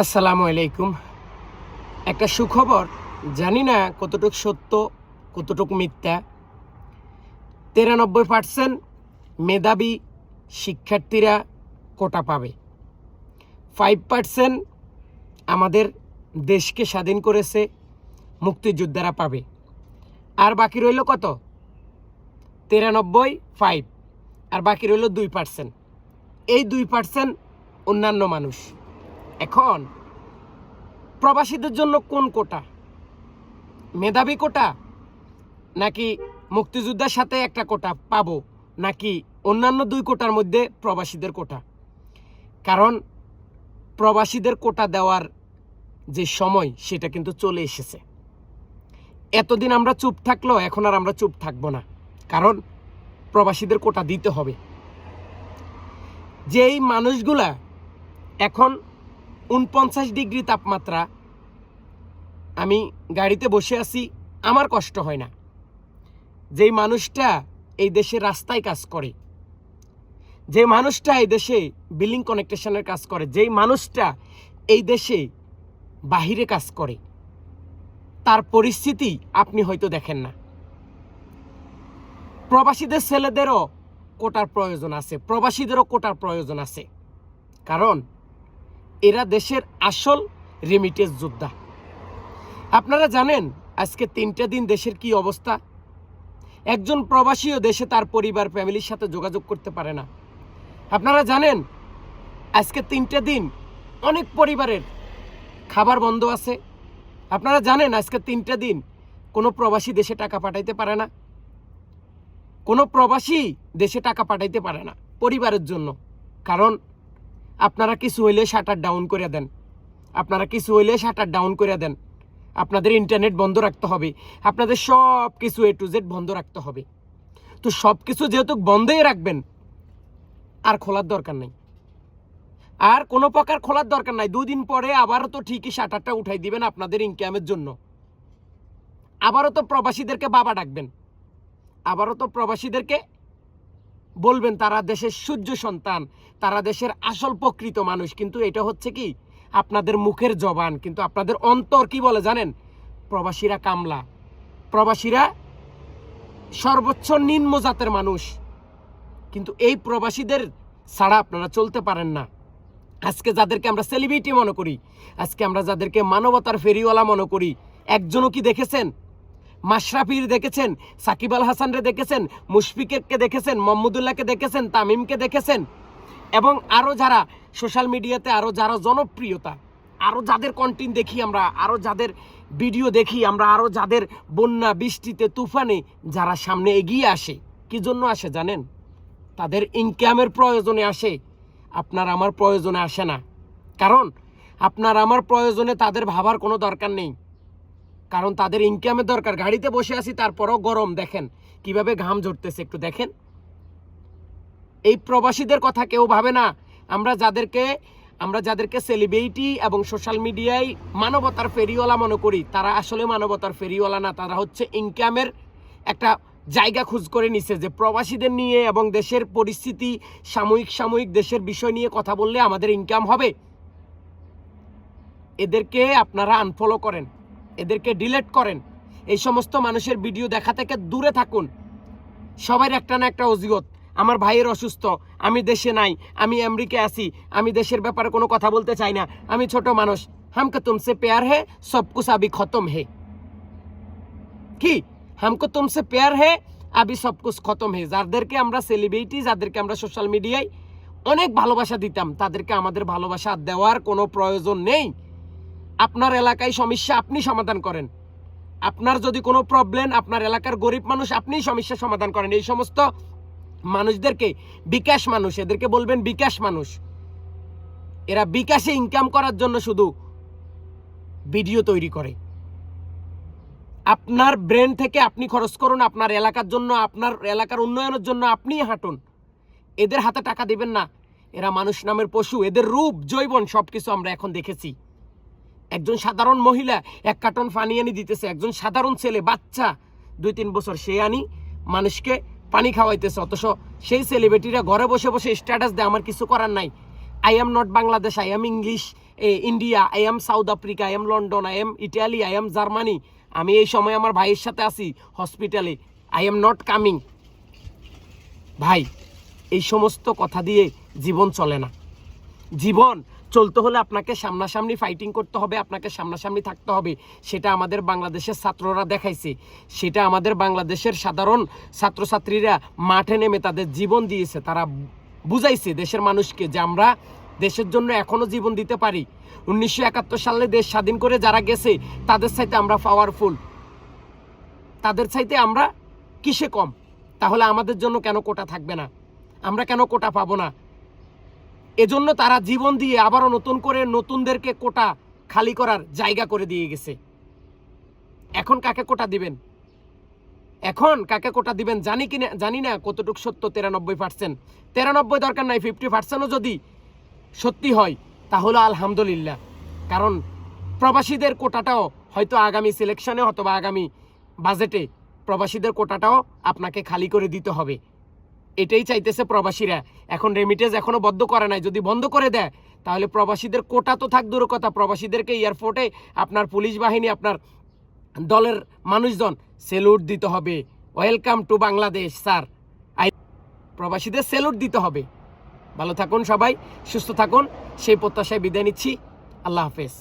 আসসালামু আলাইকুম একটা সুখবর, জানি না কতটুক সত্য, কতটুক মিথ্যা। তিরানব্বই পার্সেন্ট মেধাবী শিক্ষার্থীরা কোটা পাবে। ফাইভ পার্সেন্ট আমাদের দেশকে স্বাধীন করেছে, মুক্তিযোদ্ধারা পাবে। আর বাকি রইল কত? তিরানব্বই ফাইভ আর বাকি রইল দুই পার্সেন্ট এই দুই পার্সেন্ট অন্যান্য মানুষ। এখন প্রবাসীদের জন্য কোন কোটা? মেধাবী কোটা নাকি মুক্তিযোদ্ধার সাথে একটা কোটা পাবো নাকি অন্যান্য দুই কোটার মধ্যে প্রবাসীদের কোটা? কারণ প্রবাসীদের কোটা দেওয়ার যে সময়, সেটা কিন্তু চলে এসেছে। এতদিন আমরা চুপ থাকলেও এখন আর আমরা চুপ থাকব না। কারণ প্রবাসীদের কোটা দিতে হবে। যেই মানুষগুলা এখন উনপঞ্চাশ ডিগ্রি তাপমাত্রা আমি গাড়িতে বসে আছি, আমার কষ্ট হয় না। যেই মানুষটা এই দেশে রাস্তায় কাজ করে যে মানুষটা এই দেশে বিলিং কানেকটেশনের কাজ করে, যেই মানুষটা এই দেশে বাহিরে কাজ করে, তার পরিস্থিতি আপনি হয়তো দেখেন না। প্রবাসীদের ছেলেদেরও কোটার প্রয়োজন আছে, প্রবাসীদেরও কোটার প্রয়োজন আছে। কারণ এরা দেশের আসল রেমিটেন্স যোদ্ধা। আপনারা জানেন আজকে তিনটা দিন দেশের কি অবস্থা? একজন প্রবাসীও দেশে তার পরিবার, ফ্যামিলির সাথে যোগাযোগ করতে পারে না। আপনারা জানেন আজকে তিনটা দিন অনেক পরিবারের খাবার বন্ধ আছে। আপনারা জানেন আজকে তিনটা দিন কোনো প্রবাসী দেশে টাকা পাঠাইতে পারে না। কোনো প্রবাসী দেশে টাকা পাঠাইতে পারে না পরিবারের জন্য। কারণ আপনারা কিছু হইলে শাটার ডাউন করে দেন। আপনারা কিছু হইলে শাটার ডাউন করে দেন। আপনাদের ইন্টারনেট বন্ধ রাখতে হবে। আপনাদের সব কিছু এ টু জেড বন্ধ রাখতে হবে। তো সব কিছু যেহেতু বন্ধই রাখবেন, আর খোলার দরকার নেই। আর কোনো প্রকার খোলার দরকার নাই। দুদিন পরে আবারও তো ঠিকই শাটারটা উঠাই দিবেন আপনাদের ইনকামের জন্য। আবারও তো প্রবাসীদেরকে বাবা ডাকবেন। আবারও তো প্রবাসীদেরকে বলবেন তারা দেশের সূর্য সন্তান, তারা দেশের আসল প্রকৃত মানুষ। কিন্তু এটা হচ্ছে কি? আপনাদের মুখের জবান, কিন্তু আপনাদের অন্তর কি বলে জানেন? প্রবাসীরা কামলা। প্রবাসীরা সর্বোচ্চ নিম্ন জাতের মানুষ। কিন্তু এই প্রবাসীদের ছাড়া আপনারা চলতে পারেন না। আজকে যাদেরকে আমরা সেলিব্রিটি মনে করি, আজকে আমরা যাদেরকে মানবতার ফেরিওয়ালা মনে করি, একজনও কি দেখেছেন? মাশরাফির দেখেছেন, সাকিব আল হাসানরে দেখেছেন মুশফিককে দেখেছেন, মোহাম্মদুল্লাহকে দেখেছেন, তামিমকে দেখেছেন। এবং আরও যারা সোশ্যাল মিডিয়াতে আরও যারা জনপ্রিয়তা আরও যাদের কন্টেন্ট দেখি আমরা আরও যাদের ভিডিও দেখি আমরা আরও যাদের বন্যা, বৃষ্টিতে, তুফানে যারা সামনে এগিয়ে আসে, কি জন্য আসে জানেন? তাদের ইনকামের প্রয়োজনে আসে, আপনার আমার প্রয়োজনে আসে না। কারণ, আপনার আমার প্রয়োজনে তাদের ভাবার কোনো দরকার নেই। কারণ তাদের ইনকামের দরকার। গাড়িতে বসে আছি, তারপরও গরম, দেখেন। কীভাবে ঘাম ঝরতেছে একটু দেখেন। এই প্রবাসীদের কথা কেউ ভাবে না। আমরা যাদেরকে আমরা যাদেরকে সেলিব্রিটি এবং সোশ্যাল মিডিয়ায় মানবতার ফেরিওয়ালা মনে করি, তারা আসলে মানবতার ফেরিওয়ালা না। তারা হচ্ছে ইনকামের একটা জায়গা খোঁজ করে নিছে যে প্রবাসীদের নিয়ে এবং দেশের পরিস্থিতি, সাময়িক সাময়িক দেশের বিষয় নিয়ে কথা বললে আমাদের ইনকাম হবে। এদেরকে আপনারা আনফলো করেন। এদেরকে ডিলেট করেন। এই সমস্ত মানুষের ভিডিও দেখা থেকে দূরে থাকুন। সবার একটা না একটা অজিগত আমার ভাইয়ের অসুস্থ, আমি দেশে নাই, আমি আমেরিকায় আছি, আমি দেশের ব্যাপারে কোনো কথা বলতে চাই না, আমি ছোট মানুষ। হামকে তুমসে পেয়ার হে, সব কুছ আবি খতম হে। কি? হামকো তুমসে পেয়ার হে, আবি সব কুছ খতম হে। যাদেরকে আমরা সেলিব্রিটি যাদেরকে আমরা সোশ্যাল মিডিয়ায় অনেক ভালোবাসা দিতাম, তাদেরকে আমাদের ভালোবাসা দেওয়ার কোনো প্রয়োজন নেই। আপনার এলাকায় সমস্যা আপনি সমাধান করেন। আপনার যদি কোনো প্রবলেম আপনার এলাকার গরিব মানুষ আপনিই সমস্যা সমাধান করেন। এই সমস্ত মানুষদেরকে বিকাশ মানুষ, এদেরকে বলবেন বিকাশ মানুষ। এরা বিকাশে ইনকাম করার জন্য শুধু ভিডিও তৈরি করে। আপনার ব্রেন থেকে আপনি খরচ করুন, আপনার এলাকার জন্য, আপনার এলাকার উন্নয়নের জন্য আপনিই হাঁটুন। এদের হাতে টাকা দেবেন না। এরা মানুষ নামের পশু, এদের রূপ জৈবন সব কিছু আমরা এখন দেখেছি। একজন সাধারণ মহিলা এক কার্টন পানি আনি দিতেছে, একজন সাধারণ ছেলে, বাচ্চা। দুই তিন বছর সে আনি, মানুষকে পানি খাওয়াইতেছে, অথচ সেই সেলিব্রিটিরা ঘরে বসে বসে স্ট্যাটাস দেয়, আমার কিছু করার নাই। I am not Bangladesh I am English India I am South Africa I am London I am Italy I am Germany আমি এই সময় আমার ভাইয়ের সাথে আছি হসপিটালে আই এম নট কামিং ভাই, এই সমস্ত কথা দিয়ে জীবন চলে না। জীবন চলতে হলে আপনাকে সামনাসামনি ফাইটিং করতে হবে, আপনাকে সামনাসামনি থাকতে হবে। সেটা আমাদের বাংলাদেশের ছাত্ররা দেখাইছে। সেটা আমাদের বাংলাদেশের সাধারণ ছাত্রছাত্রীরা মাঠে নেমে তাদের জীবন দিয়েছে। তারা বুঝাইছে দেশের মানুষকে যে আমরা দেশের জন্য এখনও জীবন দিতে পারি। উনিশশো একাত্তর সালে দেশ স্বাধীন করে যারা গেছে, তাদের চাইতে আমরা পাওয়ারফুল তাদের চাইতে আমরা কিসে কম? তাহলে আমাদের জন্য কেন কোটা থাকবে না? আমরা কেন কোটা পাবো না? এজন্য তারা জীবন দিয়ে আবারও নতুন করে নতুনদেরকে কোটা খালি করার জায়গা করে দিয়ে গেছে। এখন কাকে কোটা দিবেন? এখন কাকে কোটা দিবেন জানি কিনা, জানি না কতটুকু সত্য, তিরানব্বই পার্সেন্ট। তিরানব্বই দরকার নাই, ফিফটি পার্সেন্টও যদি সত্যি হয়, তাহলে আলহামদুলিল্লাহ। কারণ প্রবাসীদের কোটাটাও হয়তো আগামী সিলেকশনে অথবা আগামী বাজেটে প্রবাসীদের কোটাটাও আপনাকে খালি করে দিতে হবে। এটাই চাইতেছে প্রবাসীরা। এখন রেমিটেন্স এখনও বন্ধ করে নাই। যদি বন্ধ করে দেয়, তাহলে প্রবাসীদের কোটা তো থাক দূর কথা। প্রবাসীদেরকে এয়ারপোর্টে আপনার পুলিশ বাহিনী, আপনার দলের মানুষজন সেলুট দিতে হবে। ওয়েলকাম টু বাংলাদেশ স্যার প্রবাসীদের সেলুট দিতে হবে। ভালো থাকুন সবাই, সুস্থ থাকুন। সেই প্রত্যাশায় বিদায় নিচ্ছি। আল্লাহ হাফেজ।